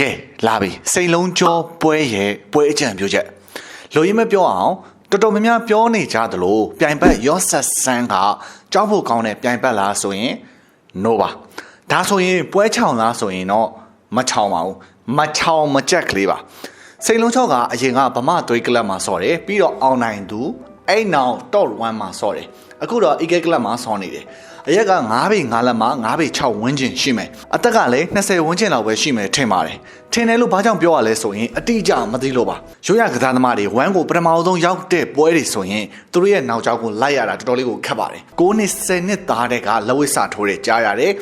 ကဲလာပြီစိတ်လုံးကြောပွဲရဲ့ပွဲအကြံပြုချက်လူရင်းမပြောအောင်တော်တော်များများပြောနေကြသလိုပြိုင်ဘက်ရော့ဆက်ဆန်းကကြောက်ဖို့ကောင်းတဲ့ပြိုင်ဘက်လားဆိုရင် no ပါဒါဆိုရင်ပွဲချောင်လားဆိုရင်တော့မချောင်ပါဘူးမချောင်မကြက်ကလေးပါစိတ်လုံးချောက်ကအရင်ကဗမာသွေးကလပ်မှာဆော့တယ်ပြီးတော့အောင်နိုင်သူ အဲ့နောက် top 1မှာဆော့တယ်အခုတော့ EK ကလပ်မှာဆော့နေတယ်အရက်က9ပေ9လက်မှာ9ပေ6ဝန်းကျင်ရှိမယ်အသက်ကလည်း20ဝန်းကျင်လောက်ပဲရှိမယ်ထင်ပါတယ်ထင်တယ်လို့ဘာကြောင့်ပြောရလဲဆိုရင်အတိအကျမသိလို့ပါရိုးရကစားသမားတွေဝမ်းကိုပထမဆုံးရောက်တဲ့ပွဲတွေဆိုရင်သူတို့ရဲ့နောက်ကျောကိုလိုက်ရတာတော်တော်လေးကိုခက်ပါတယ်9နှစ်10နှစ်သားတဲ့ကလက်ဝိစထိုးတဲ့ကြားရတယ်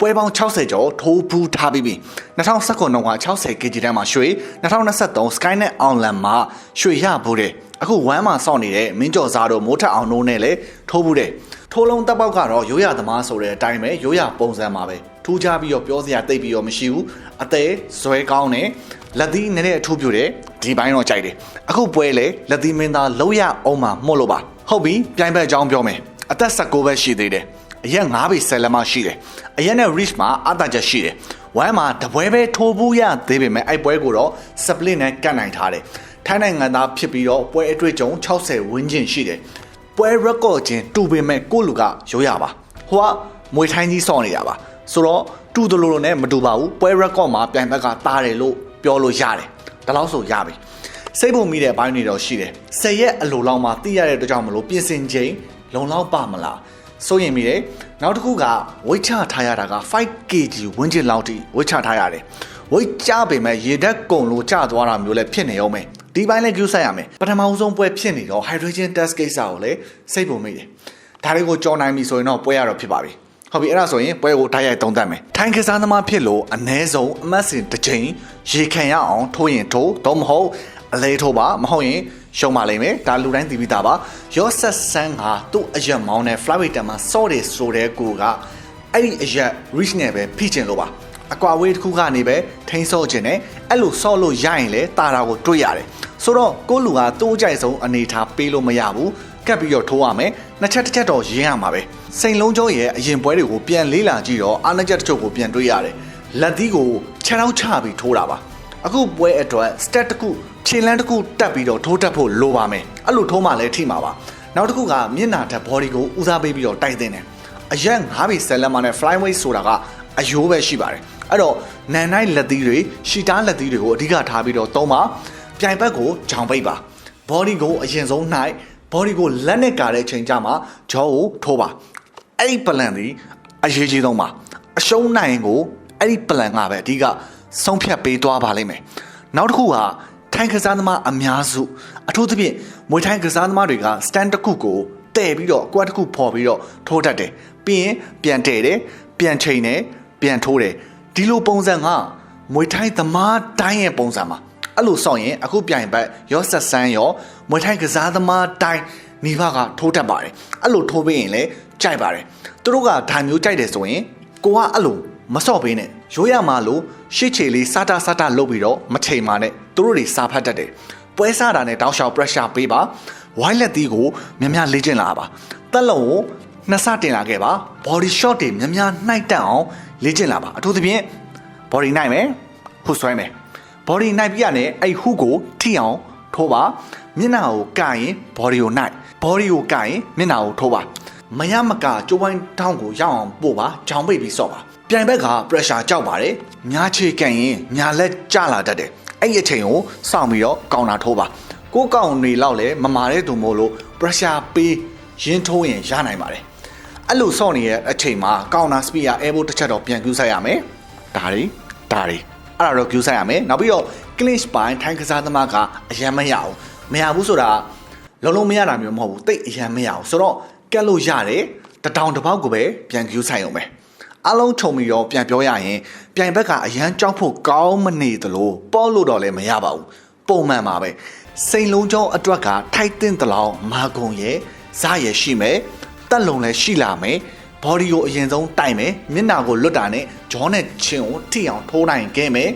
ပွဲပေါင်း60ကျော်ထိုးပူးထားပြီးပြီ2019က60 kg တန်းမှာရွှေ2023 Skynet Online မှာရွှေရဖို့တဲ့ အခုဝမ်းမှာစောင့်နေတဲ့မင်းကျော်စားတို့မိုးထက်အောင်တို့နဲ့လည်းထိုးဘူးတဲ့ထိုးလုံးတပ်ပေါက်ကတော့ရိုးရသမားဆိုတဲ့အတိုင်းပဲရိုးရပုံစံမှာပဲထူးခြားပြီးတော့ပြောစရာတိတ်ပြီးတော့မရှိဘူးအသေးဇွဲကောင်းတယ်လက်သီးနည်းနည်းအထူးပြတယ်ဒီပိုင်းတော့ကြိုက်တယ်အခုပွဲလေလက်သီးမင်းသားလုံးရအောင်မှာမှုတ်လို့ပါဟုတ်ပြီပြိုင်ဘက်အကြောင်းပြောမယ်အသက်16ပဲရှိသေးတယ်အရက်9ပေ10လက်မှရှိတယ်အရက်နဲ့ reach မှာအတာချက်ရှိတယ်ဝမ်းမှာတပွဲပဲထိုးဘူးရသေးပေမဲ့အဲ့ပွဲကိုတော့ split နဲ့ကတ်နိုင်ထားတယ် ထိုင်းနိုင်ငံသားဖြစ်ပြီးတော့ပွဲအတွေ့အကြုံ60ဝန်းကျင်ရှိတယ်ပွဲ record ချင်းတူပေမဲ့ကိုလူကရိုးရပါဟိုကမွေထိုင်းကြီးစောင့်နေတာပါဆိုတော့တူတလို့လို့နဲ့မတူပါဘူးပွဲ record မှာပြိုင်ဘက်ကတားတယ်လို့ပြောလို့ရတယ်ဒါလို့ဆိုရပြီစိတ်ပုံမိတဲ့အပိုင်းတွေတော့ရှိတယ်ဆယ်ရက်အလိုလောက်မှသိရတဲ့အတွက်ကြောင့်မလို့ပြင်ဆင်ချိန်လုံလောက်ပါမလားစိုးရင်မိတယ်နောက်တစ်ခုကဝိတ်ချထားရတာက 5kg ဝန်းကျင်လောက်ထိဝိတ်ချထားရတယ်ဝိတ်ချပေမဲ့ရေဓာတ်ကုံလို့ကျသွားတာမျိုးလည်းဖြစ်နေအောင်မယ် ဒီပိုင်းလည်း view ဆိုင်ရမယ်ပထမဆုံးပွဲဖြစ်နေတော့ hydrogen test ကိစ္စကိုလည်းစိတ်ပုံမိတယ်ဒါတွေကိုကြော်နိုင်ပြီဆိုရင်တော့ပွဲရတော့ဖြစ်ပါပြီဟုတ်ပြီအဲ့ဒါဆိုရင်ပွဲကိုတိုက်ရိုက်သုံးသပ်မယ်ထိုင်းကစားသမားဖြစ်လို့အ ਨੇ ဆုံးအမတ်စင်တစ်ချိန်ရေခံရအောင်ထိုးရင်ထိုးတော့မဟုတ်အလဲထိုးပါမဟုတ်ရင်ရှုံးပါလိမ့်မယ်ဒါလူတိုင်းသိပြီးသားပါရော့ဆက်ဆန်းကသူ့အရက်မောင်းနဲ့ flyweight တန်မှာစော့တယ်ဆိုတဲ့ကိုကအဲ့ဒီအရက် reach နဲ့ပဲဖိချင်လို့ပါ အကွာဝေးတစ်ခုကနေပဲထိန်းစော့ခြင်းနဲ့အဲ့လိုစော့လို့ရရင်လေတာတာကိုတွေ့ရတယ်ဆိုတော့ကိုလူကတိုးကြိုက်ဆုံးအနေထားပေးလို့မရဘူးကပ်ပြီးတော့ထိုးရမယ်နှစ်ချက်တစ်ချက်တော့ရင်းရမှာပဲစိန်လုံးကျော်ရဲ့အရင်ပွဲတွေကိုပြန်လေးလာကြည့်တော့အာနာချက်တချို့ကိုပြန်တွေးရတယ်လက်သီးကိုခြေထောက်ချပြီးထိုးတာပါအခုပွဲအတွက် stat တစ်ခုခြေလန်းတစ်ခုတက်ပြီးတော့ထိုးတက်ဖို့လိုပါမယ်အဲ့လိုထိုးမှလည်းထိမှာပါနောက်တစ်ခုကမျက်နှာထက် body ကိုဦးစားပေးပြီးတော့တိုက်တင်တယ်အရက်9ပေဆက်လက်မနဲ့ flyweight ဆိုတာက အယိုးပဲရှိပါတယ်အဲ့တော့နန်နိုင်လက်သီးတွေရှီတားလက်သီးတွေကိုအဓိကထားပြီးတော့သုံးပါပြိုင်ဘက်ကိုဂျောင်ပိတ်ပါ body ကိုအရင်ဆုံးနိုင် body ကိုလက်နဲ့ကာတဲ့အချိန်ကြမှာဂျောကိုထိုးပါအဲ့ဒီ plan ဒီအရေးကြီးဆုံးပါအရှုံးနိုင်ကိုအဲ့ဒီ plan ကပဲအဓိကဆုံးဖြတ်ပေးသွားပါလိမ့်မယ်နောက်တစ်ခုကထိုင်းကစားသမားအများစုအထူးသဖြင့်မွေထိုင်းကစားသမားတွေက stand တစ်ခုကိုတဲ့ပြီးတော့အကွက်တစ်ခုဖော်ပြီးတော့ထိုးတတ်တယ်ပြီးရင်ပြန်တဲ့တယ်ပြန်ချိန်တယ် ပြန်ထိုးတယ်ဒီလိုပုံစံကမွေထိုင်းသမားတိုင်းရဲ့ပုံစံပါအဲ့လိုဆောင်းရင်အခုပြိုင်ဘက်ရောဆက်ဆန်းရောမွေထိုင်းကစားသမားတိုင်းမိဘကထိုးတတ်ပါတယ်အဲ့လိုထိုးပေးရင်လည်းကြိုက်ပါတယ်သူတို့ကဓာမျိုးကြိုက်တယ်ဆိုရင်ကိုကအဲ့လိုမစော့ပေးနဲ့ရိုးရမှာလို့ရှစ်ချေလေးစားတာစားတာလုပ်ပြီးတော့မချိန်ပါနဲ့သူတို့တွေစားဖတ်တတ်တယ်ပွဲစားတာနဲ့တောက်လျှောက် pressure ပေးပါဝိုင်းလက်သီးကိုများများလေ့ကျင့်လာပါတက်လုံးကို နှစ်ဆတင်လာခဲ့ပါ body shot တွေများများနှိုက်တက်အောင်လေ့ကျင့်လာပါအထူးသဖြင့် body နိုင်မယ်ဟုဆွဲမယ် body နိုင်ပြရနဲ့အဲ့ဟုကိုထိအောင်ထိုးပါမျက်နှာကိုကရင် body ကိုနိုင် body ကိုကရင်မျက်နှာကိုထိုးပါမရမကကျိုးပိုင်းထောင်းကိုရောက်အောင်ပို့ပါကြောင်ပိတ်ပြီးဆော့ပါပြိုင်ဘက်က pressure ကြောက်ပါတယ်ညာချေကန်ရင်ညာလက်ကျလာတတ်တယ်အဲ့ဒီအချိန်ကိုစောင့်ပြီးတော့ကောင်တာထိုးပါကိုကောင်တွေလောက်လဲမမာတဲ့သူမို့လို့ pressure ပေးရင်းထိုးရင်ရနိုင်ပါတယ် အဲ့လိုစောင့်နေတဲ့အချိန်မှာကောင်တာ speed က elbow တစ်ချက်တော့ပြန်ကူးဆိုင်ရမယ်ဒါတွေဒါတွေအဲ့ဒါတော့ကူးဆိုင်ရမယ်နောက်ပြီးတော့ clinch ပိုင်းထိုင်းကစားသမားကအရန်မရအောင်မရဘူးဆိုတာလုံးလုံးမရတာမျိုးမဟုတ်ဘူးတိတ်အရန်မရအောင်ဆိုတော့ကက်လို့ရတယ်တတောင်တစ်ပေါက်ကိုပဲပြန်ကူးဆိုင်အောင်ပဲအလုံးခြုံပြီးတော့ပြန်ပြောရရင်ပြိုင်ဘက်ကအရန်ကြောက်ဖို့ကောင်းမနေသလိုပေါ့လို့တော့လည်းမရပါဘူးပုံမှန်ပါပဲစိန်လုံးကျောင်းအတွက်ကထိုက်တင်တလောင်မာကုံရဲ့ဇာရဲ့ရှိမယ် တက်လုံလည်းရှိလာမယ်ဘော်ဒီကိုအရင်ဆုံးတိုက်မယ်မျက်နှာကိုလွတ်တာနဲ့ဂျောနဲ့ချင်းကိုထိအောင်ထိုးနိုင်ခဲ့မယ်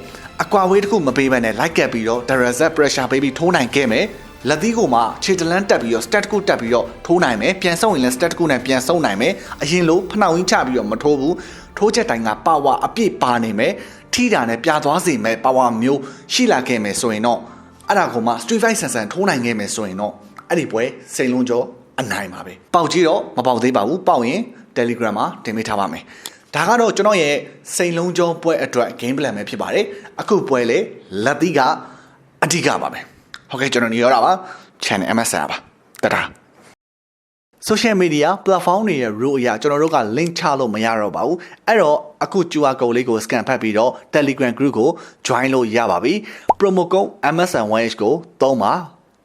အကွာဝေးတစ်ခုမပေးဘဲနဲ့လိုက်ကပ်ပြီးတော့ direct pressure ပေးပြီးထိုးနိုင်ခဲ့မယ်လက်သီးကိုမှခြေတလန်းတက်ပြီးတော့ stat ကိုတက်ပြီးတော့ထိုးနိုင်မယ်ပြန်ဆုံးရင်လည်း stat ကိုနဲ့ပြန်ဆုံးနိုင်မယ်အရင်လိုဖနှောက်ရင်းချပြီးတော့မထိုးဘူးထိုးချက်တိုင်းကပါဝါအပြည့်ပါနေမယ်ထိထိတာနဲ့ပြသွားစေမဲ့ပါဝါမျိုးရှိလာခဲ့မယ်ဆိုရင်တော့အဲ့ဒါကိုမှ Street Fight ဆန်ဆန်ထိုးနိုင်ခဲ့မယ်ဆိုရင်တော့အဲ့ဒီပွဲစိန်လုံးကျော် အနိုင်ပါပဲပေါက်ကြည့်တော့မပေါက်သေးပါဘူးပေါက်ရင် Telegram မှာတင်ပေးထားပါမယ်ဒါကတော့ကျွန်တော်ရဲ့စိန်လုံးကျော်ပွဲအတွက် game plan ပဲဖြစ်ပါတယ်အခုပွဲလေလက်သီးကအဓိကပါပဲဟုတ်ကဲ့ကျွန်တော်နေရတာပါ channel MSN ပါတတာ social media platform တွေရဲ့ rule အရကျွန်တော်တို့က link ချလို့မရတော့ပါဘူးအဲ့တော့အခု QR code လေးကို scan ဖတ်ပြီးတော့ Telegram group ကို join လို့ရပါပြီ promo code MSN1H ကိုသုံးပါ